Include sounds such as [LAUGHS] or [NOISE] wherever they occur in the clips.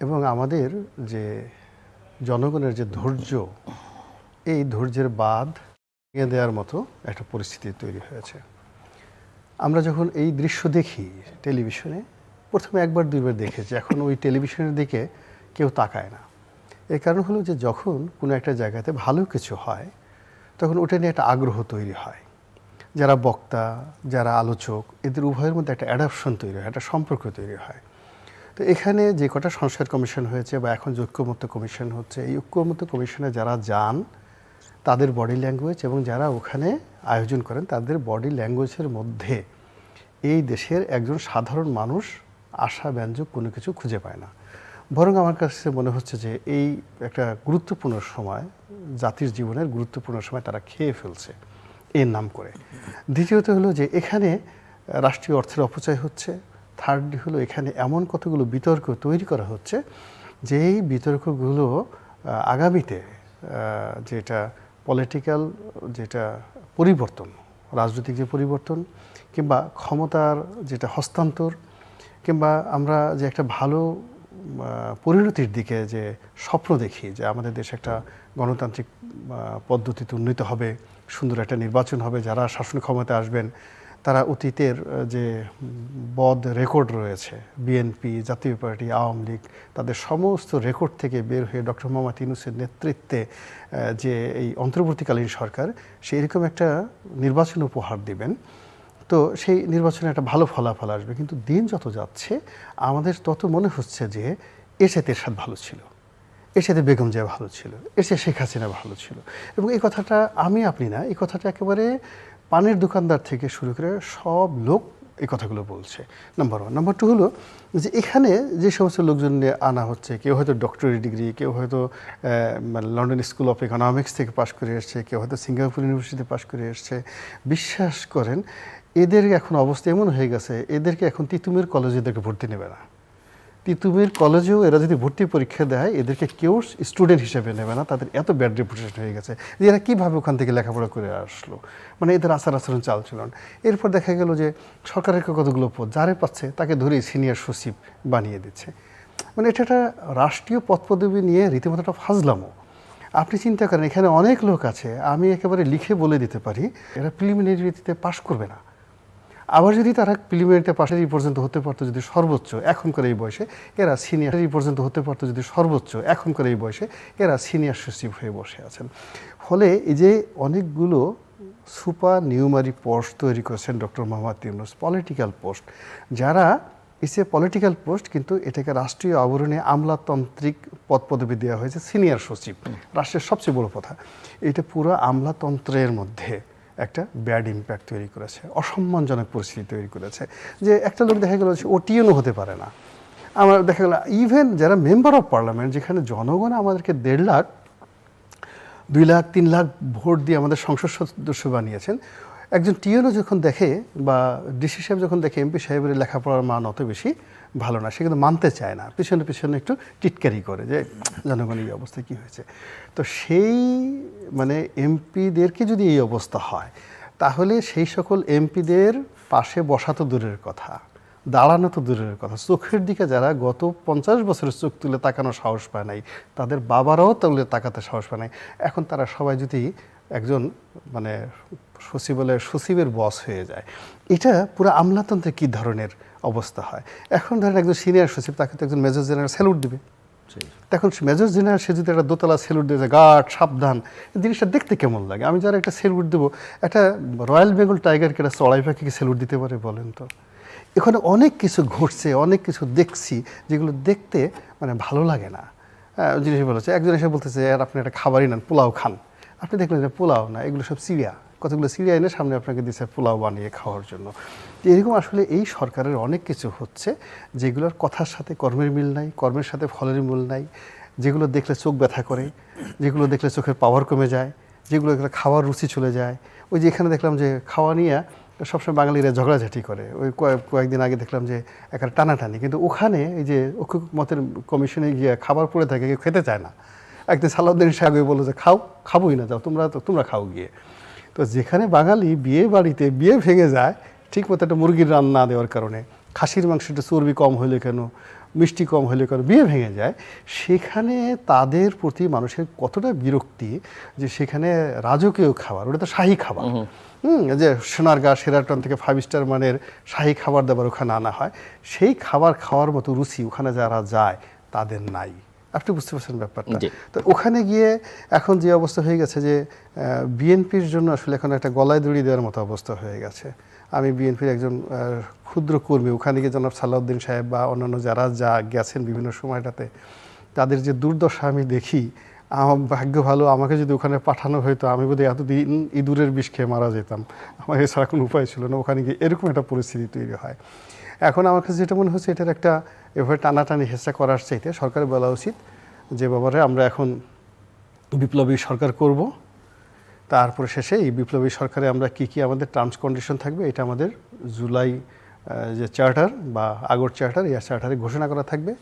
এবং আমাদের যে জনগণের যে ধৈর্য, এই ধৈর্যের বাদ ভেঙে দেওয়ার মতো একটা পরিস্থিতি তৈরি হয়েছে। আমরা যখন এই দৃশ্য দেখি টেলিভিশনে, প্রথমে একবার, দুইবার দেখেছি। এখন ওই টেলিভিশনের দিকে কেউ তাকায় না। এর কারণ হলো যে যখন কোনো একটা জায়গাতে ভালো কিছু হয়, তখন ওটা নিয়ে একটা আগ্রহ তৈরি হয়। যারা বক্তা, যারা আলোচক, এদের উভয়ের মধ্যে একটা অ্যাডাপশন তৈরি হয়, একটা সম্পর্ক তৈরি হয়। তো এখানে যে কটা সংস্কার কমিশন হয়েছে বা এখন যে ঐক্যমত্য কমিশন হচ্ছে, এই ঐক্যমত্য কমিশনে যারা যান, তাদের বডি ল্যাঙ্গুয়েজ এবং যারা ওখানে আয়োজন করেন, তাদের বডি ল্যাঙ্গুয়েজের মধ্যে এই দেশের একজন সাধারণ মানুষ আশা ব্যঞ্জক কোনো কিছু খুঁজে পায় না। বরং আমার কাছে মনে হচ্ছে যে এই একটা গুরুত্বপূর্ণ সময়, জাতির জীবনের গুরুত্বপূর্ণ সময় তারা খেয়ে ফেলছে এর নাম করে। দ্বিতীয়ত হলো যে এখানে রাষ্ট্রীয় অর্থের অপচয় হচ্ছে থার্ডলি হলো এখানে এমন কতগুলো বিতর্ক তৈরি করা হচ্ছে যে এই বিতর্কগুলো আগামীতে যেটা পলিটিক্যাল যেটা পরিবর্তন, রাজনৈতিক যে পরিবর্তন, কিংবা ক্ষমতার যেটা হস্তান্তর, কিংবা আমরা যে একটা ভালো পরিণতির দিকে যে স্বপ্ন দেখি, যে আমাদের দেশ একটা গণতান্ত্রিক পদ্ধতিতে উন্নীত হবে, সুন্দর একটা নির্বাচন হবে, যারা শাসন ক্ষমতায় আসবেন তারা অতীতের যে বদ রেকর্ড রয়েছে বিএনপি জাতীয় পার্টি, আওয়ামী লীগ, তাদের সমস্ত রেকর্ড থেকে বের হয়ে ডক্টর মোহাম্মদ ইউনুসের নেতৃত্বে যে এই অন্তর্বর্তীকালীন সরকার সেই রকম একটা নির্বাচন উপহার দিবেন। তো সেই নির্বাচনে একটা ভালো ফলাফল আসবে। কিন্তু দিন যত যাচ্ছে, আমাদের তত মনে হচ্ছে যে এর সাথে এরশাদ ভালো ছিল এর সাথে বেগম জিয়া ভালো ছিল এর সাথে শেখ হাসিনা ভালো ছিল। এবং এই কথাটা আমি আপনি না, এই কথাটা একেবারে পানের দোকানদার থেকে শুরু করে সব লোক এই কথাগুলো বলছে। নাম্বার ওয়ান নাম্বার টু হলো যে এখানে যে সমস্ত লোকজন নিয়ে আনা হচ্ছে, কেউ হয়তো ডক্টরি ডিগ্রি কেউ হয়তো লন্ডন স্কুল অফ ইকোনমিক্স থেকে পাশ করে এসছে, কেউ হয়তো সিঙ্গাপুর ইউনিভার্সিটিতে পাশ করে এসছে। বিশ্বাস করেন, এদের এখন অবস্থা এমন হয়ে গেছে, এদেরকে এখন তিতুমের কলেজে এদেরকে ভর্তি নেবে না। তিতুমির কলেজেও এরা যদি ভর্তি পরীক্ষা দেয়, এদেরকে কেউ স্টুডেন্ট হিসেবে নেবে না, তাদের এত ব্যাড রেপুটেশন হয়ে গেছে যে এরা কীভাবে ওখান থেকে লেখাপড়া করে আসলো। মানে এদের আচার আচরণ চাল চলন এরপর দেখা গেল যে সরকারের কতগুলো পদ, যারে পাচ্ছে তাকে ধরেই সিনিয়র সচিব বানিয়ে দিচ্ছে। মানে এটা একটা রাষ্ট্রীয় পদ পদবি নিয়ে রীতিমতো একটা ফাজলামো। আপনি চিন্তা করেন, এখানে অনেক লোক আছে, আমি একেবারে লিখে বলে দিতে পারি, এরা প্রিলিমিনারিতে পাশ করবে না। আবার যদি তারা প্রিলিমিনারিতে পাশের পর্যন্ত হতে পারতো যদি সর্বোচ্চ, এখনকার এই বয়সে এরা সিনিয়র পর্যন্ত হতে পারতো যদি সর্বোচ্চ, এখনকার এই বয়সে এরা সিনিয়র সচিব হয়ে বসে আছেন। ফলে এই যে অনেকগুলো সুপার নিউমারি পোস্ট তৈরি করেছেন doctor Mohammad Yunus political post, যারা ইস এ পলিটিক্যাল পোস্ট কিন্তু এটাকে রাষ্ট্রীয় আবরণে আমলাতান্ত্রিক পদ পদবি দেওয়া হয়েছে সিনিয়র সচিব, রাষ্ট্রের সবচেয়ে বড় কথা এটা পুরো আমলাতন্ত্রের মধ্যে। একটা ব্যাড ইম্প্যাক্ট তৈরি করেছে, অসম্মানজনক পরিস্থিতি তৈরি করেছে। যে একটা লোক দেখা গেল ওটিএনও হতে পারে না। আমার দেখা গেল ইভেন যারা মেম্বার অফ পার্লামেন্ট যেখানে জনগণ আমাদেরকে দেড় লাখ, দুই লাখ, তিন লাখ ভোট দিয়ে আমাদের সংসদ সদস্য বানিয়েছেন একজন টিএনও যখন দেখে বা ডিসি সাহেব যখন দেখে এমপি সাহেবের লেখাপড়ার মান অত বেশি ভালো না, সে কিন্তু মানতে চায় না। পিছনে পিছনে একটু টিটকারি করে যে, জনগণের এই অবস্থা কী হয়েছে? তো সেই মানে এমপিদেরকে যদি এই অবস্থা হয়, তাহলে সেই সকল এমপিদের পাশে বসা তো দূরের কথা, দাঁড়ানো তো দূরের কথা। চোখের দিকে যারা গত পঞ্চাশ বছরের চোখ তুলে তাকানোর সাহস পায় নাই, তাদের বাবারাও তুলে তাকাতে সাহস পায় নাই। এখন তারা সবাই যদি একজন মানে সচিবালয়ের সচিবের বস হয়ে যায়। এটা পুরো আমলাতন্ত্রে কী ধরনের অবস্থা হয়? এখন ধরেন একজন সিনিয়র সচিব তাকে তো একজন মেজর জেনারেল স্যালুট দিবে। তখন মেজর জেনারেল সে যদি একটা দোতলা সেলুট দিয়ে যায়, গার্ড সাবধান জিনিসটা দেখতে কেমন লাগে? আমি যারা একটা সেলুট দেবো একটা রয়্যাল বেঙ্গল টাইগারকে একটা চড়াই পাখিকে সেলুট দিতে পারে বলেন তো। এখানে অনেক কিছু ঘটছে অনেক কিছু দেখছি যেগুলো দেখতে মানে ভালো লাগে না। হ্যাঁ, জিনিস বলেছে। একজন এসে বলতেছে আর আপনি একটা খাবারই নেন পোলাও খান। আপনি দেখলেন যে পোলাও না এগুলো সব সিরিয়া কতগুলো সিরিয়া এনে সামনে আপনাকে দিচ্ছে পোলাও বানিয়ে খাওয়ার জন্য। এরকম আসলে এই সরকারের অনেক কিছু হচ্ছে, যেগুলোর কথার সাথে কর্মের মিল নাই, কর্মের সাথে ফলের মিল নাই, যেগুলো দেখলে চোখ ব্যথা করে, যেগুলো দেখলে চোখের পাওয়ার কমে যায়, যেগুলো দেখলে খাওয়ার রুচি চলে যায়। ওই যে এখানে দেখলাম যে খাওয়া নিয়ে সবসময় বাঙালিরা ঝগড়াঝাটি করে। ওই কয়েকদিন আগে দেখলাম যে একটা টানাটানি। কিন্তু ওখানে এই যে ঐক্য মতের কমিশনে গিয়ে খাবার পড়ে থাকে, কেউ খেতে চায় না। একদিন সালাউদ্দিন সাহেব বলল যে, খাও, খাবোই না, যাও, তোমরা তো তোমরা খাও গিয়ে। তো যেখানে বাঙালি বিয়ে বাড়িতে বিয়ে ভেঙে যায় ঠিক মতো একটা মুরগির রান্না দেওয়ার কারণে খাসির মাংসটা চর্বি কম হইলে কেন মিষ্টি কম হলে কেন বিয়ে ভেঙে যায় সেখানে তাদের প্রতি মানুষের কতটা বিরক্তি যে সেখানে রাজকীয় খাবার ওটা তো শাহী খাবার। হুম যে সোনারগাঁ সেরাটন থেকে ফাইভ স্টার মানের শাহী খাবার দাবার ওখানে আনা হয় সেই খাবার খাওয়ার মতো রুচি ওখানে যারা যায় তাদের নাই। আপনি বুঝতে পারছেন ব্যাপারটা। তো ওখানে গিয়ে এখন যে অবস্থা হয়ে গেছে যে বিএনপির জন্য আসলে এখন একটা গলায় দড়ি দেওয়ার মতো অবস্থা হয়ে গেছে। আমি বিএনপির একজন ক্ষুদ্র কর্মী ওখানে গিয়ে জনাব সালাউদ্দিন সাহেব বা অন্যান্য যারা যা গেছেন বিভিন্ন সময়টাতে তাদের যে দুর্দশা আমি দেখি আমার ভাগ্য ভালো আমাকে যদি ওখানে পাঠানো হতো আমি বোধহয় এতদিন ইঁদুরের বিষ খেয়ে মারা যেতাম। আমার এছাড়া কোনো উপায় ছিল না ওখানে গিয়ে এরকম একটা পরিস্থিতি তৈরি হয়। এখন আমার কাছে যেটা মনে হচ্ছে, এটার একটা এভাবে টানাটানি হেঁচা করার চাইতে সরকারের বলা উচিত যে ব্যাপারে আমরা এখন বিপ্লবী সরকার করব। তারপরে শেষে এই বিপ্লবী সরকারে আমরা কি কি আমাদের টার্মস কন্ডিশন থাকবে, এটা আমাদের জুলাই যে চার্টার বা আগর চার্টার এই চার্টারে ঘোষণা করা থাকবে।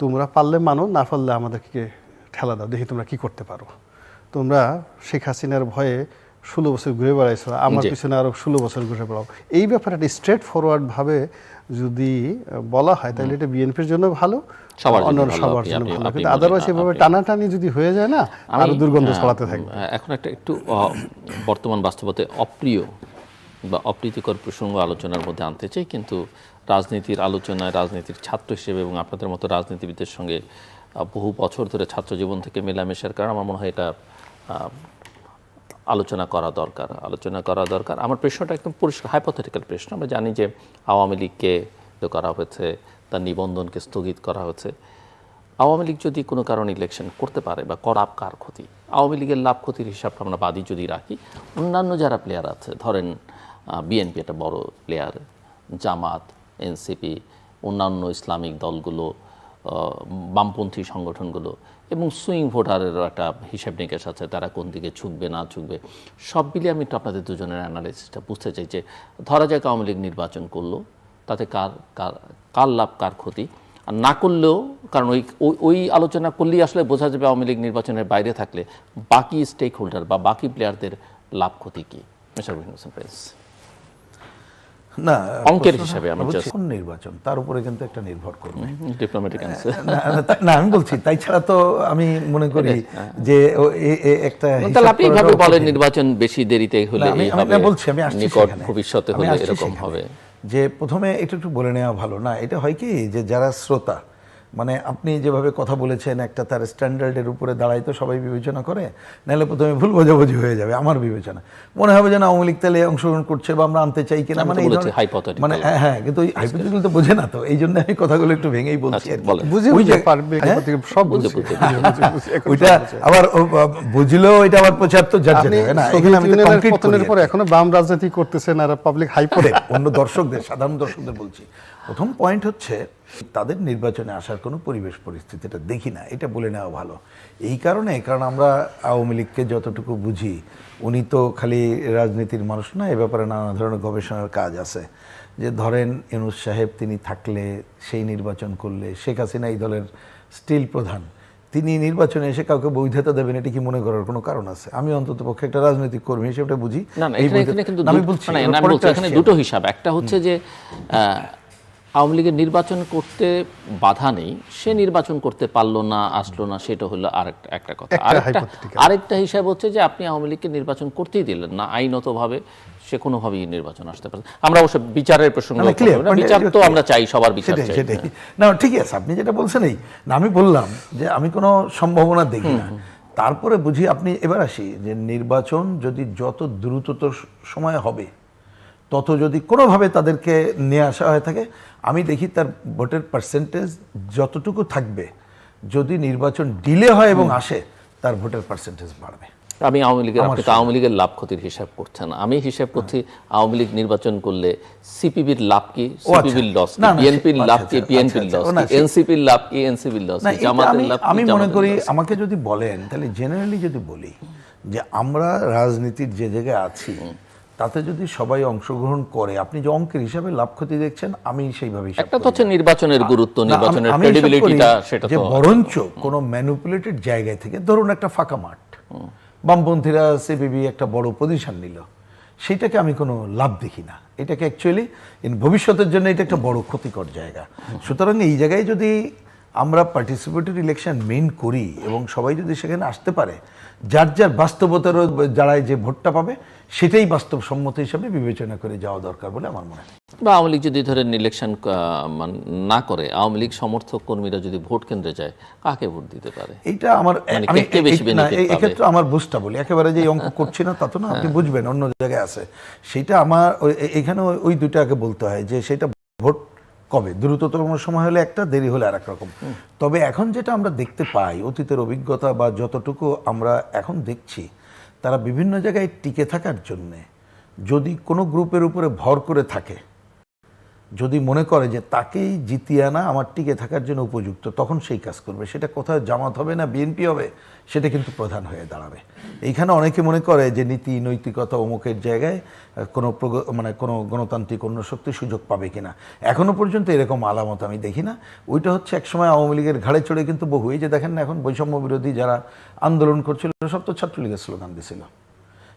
তোমরা পারলে মানো, না পারলে আমাদেরকে ঠেলা দাও, দেখি তোমরা কি করতে পারো। তোমরা শেখ হাসিনার ভয়ে ষোলো বছর ঘুরে বেড়াইছো আমার পিছনে আরও ষোলো বছর ঘুরে বেড়াও। এই ব্যাপারে স্ট্রেট ফরওয়ার্ড ভাবে যদি বলা হয় তাহলে এটা বিএনপির জন্য ভালো অন্যান্য সবার জন্য কিন্তু আদারওয়াইজ এভাবে টানাটানি যদি হয়ে যায় না আরও দুর্গন্ধ ছড়াতে থাকবে। এখন একটা একটু বর্তমান অপ্রিয় বা অপ্রীতিকর প্রসঙ্গ আলোচনার মধ্যে আনতে চাই কিন্তু রাজনীতির আলোচনায় রাজনীতির ছাত্র হিসেবে এবং আপনাদের মতো রাজনীতিবিদদের সঙ্গে বহু বছর ধরে ছাত্র জীবন থেকে মেলামেশার কারণে আমার মনে হয় এটা আলোচনা করা দরকার, আলোচনা করা দরকার। আমার প্রশ্নটা একদম পরিষ্কার হাইপোথেটিক্যাল প্রশ্ন। আমরা জানি যে আওয়ামী লীগকে করা হয়েছে, তার নিবন্ধনকে স্থগিত করা হয়েছে। আওয়ামী লীগ যদি কোনো কারণে ইলেকশন করতে পারে বা করাপ কার ক্ষতি? আওয়ামী লীগের লাভ ক্ষতির হিসাবটা আমরা বাদই যদি রাখি, অন্যান্য যারা প্লেয়ার আছে, ধরেন বিএনপি একটা বড় প্লেয়ার জামাত এনসিপি অন্যান্য ইসলামিক দলগুলো বামপন্থী সংগঠনগুলো এবং সুইং ভোটারেরও একটা হিসাব নিকেশ আছে, তারা কোন দিকে ঝুঁকবে না ঝুঁকবে সব মিলিয়ে আমি একটু আপনাদের দুজনের অ্যানালাইসিসটা বুঝতে চাই যে ধরা যাক আওয়ামী লীগ নির্বাচন করল, তাতে কার কার কার লাভ, কার ক্ষতি? আর না করলেও, কারণ ওই, ওই- আলোচনা করলেই আসলে বোঝা যাবে আওয়ামী লীগ নির্বাচনের বাইরে থাকলে বাকি স্টেক হোল্ডার বা বাকি প্লেয়ারদের লাভ ক্ষতি কী? মিস্টার হোসেন প্রেস না অঙ্কের হিসাবে আমি কোন নির্বাচন? তার উপরে কিন্তু একটা নির্ভর করবে। ডিপ্লোম্যাটিক অ্যান্সার না, আমি বলছি তাই ছাড়া তো আমি মনে করি যে এ- এ- একটা তাহলে আপনি এইভাবে বলেন নির্বাচন বেশি দেরিতে হলে আমি বলছি আমি আসছি ভবিষ্যতে হলে এরকম হবে। যে প্রথমে এটা একটু বলে নেওয়া ভালো। না এটা হয় কি? যে যারা শ্রোতা মানে আপনি যেভাবে কথা বলেছেন একটা তার স্ট্যান্ডার্ডের উপরে দাঁড়াই তো সবাই বিবেচনা করে নাহলে প্রথমে ভুল বোঝাবুঝি হয়ে যাবে আমার বিবেচনা মনে হবে যে না আওয়ামী লীগ তাহলে অংশগ্রহণ করছে বা আমরা আনতে চাই কিনা মানে। মানে হ্যাঁ হ্যাঁ কিন্তু হাইপোথেটিক্যাল তো বোঝে না তো এই জন্য আমি কথাগুলো একটু ভেঙেই বলছি আচ্ছা। বলেন। বুঝে বুঝে পারবে হ্যাঁ? সব বুঝে ওইটা আবার বুঝলেও এটা আবার প্রচার তো যাবে না এখানে আমি পতনের পর এখনও বাম রাজনীতি করতেছেন আর পাবলিক হাইপোরে অন্য দর্শকদের সাধারণ দর্শকদের বলছি প্রথম পয়েন্ট হচ্ছে তাদের নির্বাচনে আসার কোনো পরিবেশ পরিস্থিতিটা দেখি না এটা বলে নেওয়া ভালো। এই কারণে কারণ আমরা আওয়ামী লীগকে যতটুকু বুঝি উনি তো খালি রাজনীতির মানুষ না এ ব্যাপারে নানা ধরনের গবেষণার কাজ আছে। যে ধরেন ইউনুস সাহেব তিনি থাকলে সেই নির্বাচন করলে শেখ হাসিনা এই দলের স্টিল প্রধান তিনি নির্বাচনে এসে কাউকে বৈধতা দেবেন এটা কি মনে করার কোনো কারণ আছে? আমি অন্তত পক্ষে একটা রাজনৈতিক কর্মী হিসেবে বুঝি। না না এখানে কিন্তু আমি বলছি দুটো হিসাব। একটা হচ্ছে যে আওয়ামী লীগের নির্বাচন করতে বাধা নেই সে নির্বাচন করতে পারল না আসলো না সেটা হলো আরেকটা একটা কথা। একটা আরেকটা আরেকটা হিসাব হচ্ছে যে আপনি আওয়ামী লীগকে নির্বাচন করতেই দিলেন না আইনতভাবে সে কোনোভাবেই নির্বাচন আসতে পারে আমরা অবশ্য বিচারের প্রসঙ্গ না, না, clear, করব না। point বিচার তো আমরা চাই সবার বিচার চাই। না ঠিকই আছে আপনি যেটা বলছেন এই না আমি বললাম যে আমি কোনো সম্ভাবনা দেখি না। তারপরে বুঝি আপনি এবার আসি যে নির্বাচন যদি যত দ্রুততর সময় হবে তত যদি কোনোভাবে তাদেরকে নিয়ে আসা হয়ে থাকে আমি দেখি তার ভোটের পার্সেন্টেজ যতটুকু থাকবে যদি নির্বাচন ডিলে হয় এবং আসে তার ভোটের পার্সেন্টেজ বাড়বে। আমি আওয়ামী লীগের আপনি তো আওয়ামী লীগের লাভ ক্ষতির হিসাব করছেন আমি হিসাব করছি আওয়ামী লীগ নির্বাচন করলে সিপিবির লাভ কি? সিপিবির লস বিএনপির লাভ কি? বিএনপির লস কি? এনসিপির লাভ কি? এনসিপির লস কি? জামাতের লাভ কি? আমি মনে করি আমাকে যদি বলেন তাহলে জেনারেলি যদি বলি যে আমরা রাজনীতির যে জায়গায় আছি তাতে যদি সবাই অংশগ্রহণ করে আপনি যে অঙ্কের হিসাবে লাভ ক্ষতি দেখছেন আমি সেইভাবে একটা তো হচ্ছে নির্বাচনের গুরুত্ব নির্বাচনের ক্রেডিবিলিটিটা সেটা যে বরঞ্চ কোনো ম্যানুপুলেটেড জায়গায় থেকে ধরুন একটা ফাঁকা মাঠ। বামপন্থীরা সিপিবি একটা বড় পজিশন নিল। সেটাকে আমি কোনো লাভ দেখি না। এটাকে অ্যাকচুয়ালি ভবিষ্যতের জন্য এটা একটা বড় ক্ষতিকর জায়গা। সুতরাং এই জায়গায় যদি আমরা পার্টিসিপেটরি ইলেকশন মেন করি এবং সবাই যদি সেখানে আসতে পারে যার যার বাস্তবতার যারাই যে ভোটটা পাবে সেটাই বাস্তবসম্মত হিসাবে বিবেচনা করে যাওয়া দরকার বলে আমার মনে হয়। বা আওয়ামী লীগ যদি ধরেন ইলেকশন না করে আওয়ামী লীগ সমর্থক কর্মীরা যদি ভোট কেন্দ্রে যায় কাকে ভোট দিতে পারে? এটা আমার মানে? এক্ষেত্রে আমার বুঝটা বলি একেবারে যে অঙ্ক করছি না তা তো না আপনি বুঝবেন অন্য জায়গায় আছে। সেটা আমার এখানে ওই- ওই দুটাকে বলতে হয় যে সেটা ভোট কবে? দ্রুততম সময় হলে একটা দেরি হলে আর রকম তবে এখন যেটা আমরা দেখতে পাই অতীতের অভিজ্ঞতা বা যতটুকু আমরা এখন দেখছি তারা বিভিন্ন জায়গায় টিকে থাকার জন্যে যদি কোনো গ্রুপের উপরে ভর করে থাকে যদি মনে করে যে তাকেই জিতিয়ে আনা আমার টিকে থাকার জন্য উপযুক্ত, তখন সেই কাজ করবে। সেটা কোথায় জামাত হবে না বিএনপি হবে, সেটা কিন্তু প্রধান হয়ে দাঁড়াবে। এইখানে অনেকে মনে করে যে নীতি, নৈতিকতা অমুকের জায়গায় কোনো মানে কোনো গণতান্ত্রিক অন্য শক্তি সুযোগ পাবে কিনা। এখনও পর্যন্ত এরকম আলামত আমি দেখি না। ওইটা হচ্ছে একসময় আওয়ামী লীগের ঘাড়ে চড়ে কিন্তু বহু। এই যে দেখেন না এখন বৈষম্য বিরোধী যারা আন্দোলন করছিল, সব তো ছাত্রলীগের স্লোগান দিছিল।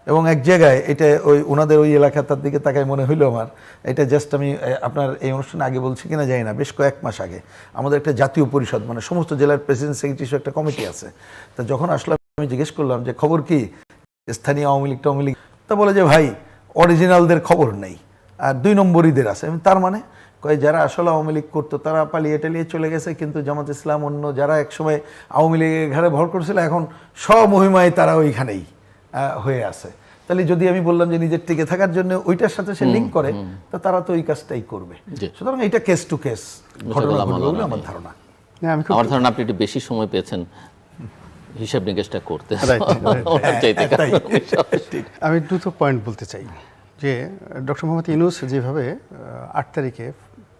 এবং এক জায়গায় এটা ওই ওনাদের ওই এলাকাটার দিকে তাকায় মনে হইল আমার, এটা জাস্ট আমি আপনার এই অনুষ্ঠানে আগে বলছি কিনা জানি না, বেশ কয়েক মাস আগে। আমাদের একটা জাতীয় পরিষদ মানে সমস্ত জেলার প্রেসিডেন্ট সেক্রেটারি একটা কমিটি আছে। তা যখন আসলাম আমি জিজ্ঞেস করলাম যে খবর কি? স্থানীয় আওয়ামী লীগ, টাওয়ামী লীগ। তা বলে যে ভাই অরিজিনালদের খবর নেই, আর দুই নম্বরীদের আছে। তার মানে কয় যারা আসলে আওয়ামী লীগ করতো, তারা পালিয়ে টালিয়ে চলে গেছে, কিন্তু জামাত ইসলাম অন্য যারা একসময় আওয়ামী লীগের ঘাড়ে ভর করছিল, এখন স্বমহিমায় তারা ওইখানেই। হয়ে আছে। তাহলে যদি আমি বললাম যে নিজের টিকে থাকার জন্য ওইটার সাথে সে লিঙ্ক করে তা তারা তো ওই কাজটাই করবে। সুতরাং এটা কেস টু কেস ঘটনা আমার ধারণা। আমার ধারণা আপনি একটু বেশি সময় পেয়েছেন হিসাব নিকেশটা করতে। [LAUGHS] চাইতে তাই। আমি দুটো পয়েন্ট বলতে চাই যে ডক্টর মোহাম্মদ ইনুস যেভাবে আট তারিখে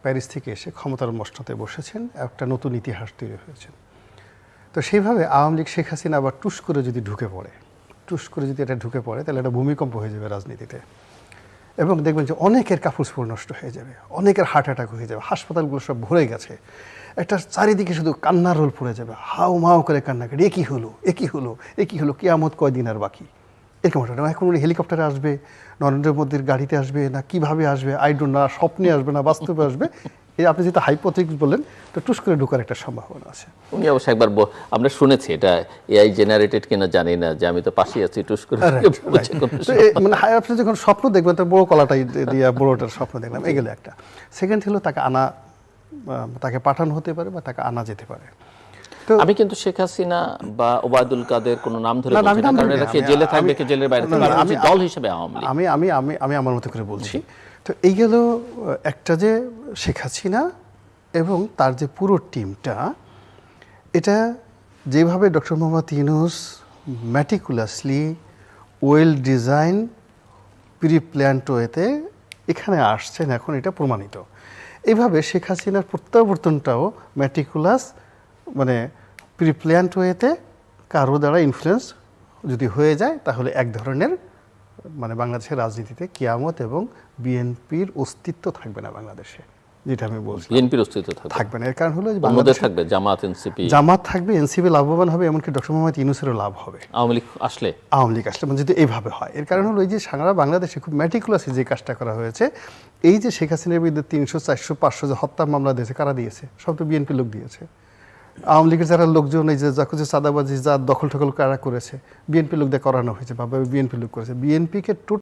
প্যারিস থেকে এসে ক্ষমতার মসনতে বসেছেন একটা নতুন ইতিহাস তৈরি হয়েছে। তো সেইভাবে আওয়ামী লীগ শেখ হাসিনা আবার টুস করে যদি ঢুকে পড়ে টুস করে যদি এটা ঢুকে পড়ে, তাহলে একটা ভূমিকম্প হয়ে যাবে রাজনীতিতে। এবং দেখবেন যে অনেকের কাপড় নষ্ট হয়ে যাবে, অনেকের হার্ট অ্যাটাক হয়ে যাবে, হাসপাতালগুলো সব ভরে গেছে। একটা চারিদিকে শুধু কান্নার রোল পড়ে যাবে, হাও মাও করে কান্নাকাটি এ কী হলো? এ কী হলো? এ কী হলো? কেয়ামত কয়দিন আর বাকি? এরকম একটা এখন উনি হেলিকপ্টারে আসবে, নরেন্দ্র মোদীর গাড়িতে আসবে, না কীভাবে আসবে আই ডোন্ট না স্বপ্নে আসবে না, বাস্তবে আসবে এই আপনি যেটা হাইপোথিক্স বললেন তো টুস করে ঢোকার একটা সম্ভাবনা আছে। উনি অবশ্য একবার আমরা শুনেছি এটা এআই জেনারেটেড কিনা জানি না যে আমি তো পাশেই আছি টুস করে মানে হাই আপনি যখন স্বপ্ন দেখবেন তো বড় কলাটাই দিয়ে বড়টার স্বপ্ন দেখলাম এগুলো একটা। সেকেন্ড হলো তাকে আনা তাকে পাঠানো হতে পারে বা তাকে আনা যেতে পারে। আমি কিন্তু শেখ হাসিনা বা ওবায়দুল কাদের কোনো নাম ধরে কারণ এরা জেলে থাকবে কে জেলের বাইরে থাকবে? আমি দল হিসেবে আওয়ামী লীগ। আমি আমি আমি আমি আমার মতো করে বলছি। তো এই গেল একটা যে শেখ হাসিনা এবং তার যে পুরো টিমটা এটা যেভাবে doctor Mohammad Yunus meticulously well design pre planned ওয়েতে এখানে আসছেন এখন এটা প্রমাণিত। এইভাবে শেখ হাসিনার প্রত্যাবর্তনটাও ম্যাটিকুলাস মানে প্রি প্ল্যান্ট ওয়েতে কারও দ্বারা ইনফ্লুয়েন্স যদি হয়ে যায় তাহলে এক ধরনের মানে বাংলাদেশের রাজনীতিতে কিয়ামত এবং বিএনপির অস্তিত্ব থাকবে না বাংলাদেশে যেটা আমি বলছি বিএনপির অস্তিত্ব থাকবে। না। এর কারণ হলো বাংলাদেশে থাকবে জামাত এনসিপি। জামাত থাকবে এনসিপি লাভবান হবে এমনকি ডক্টর মোহাম্মদ ইউনুসেরও লাভ হবে। আওয়ামী লীগ আসলে? আওয়ামী লীগ আসলে মানে যদি এইভাবে হয়। এর কারণ হলো এই যে সারা বাংলাদেশে খুব ম্যাটিকুলাসে যে কাজটা করা হয়েছে এই যে শেখ হাসিনার বিরুদ্ধে তিনশো চারশো পাঁচশো যে হত্যা মামলা দিয়েছে কারা দিয়েছে? সব তো বিএনপি লোক দিয়েছে। আওয়ামী লীগের যারা লোকজন, এই যে যা কিছু চাঁদাবাজি যা দখল ঠকল কারা করেছে? বিএনপি লোকদের করানো হয়েছে বা বিএনপি লোক করেছে। বিএনপিকে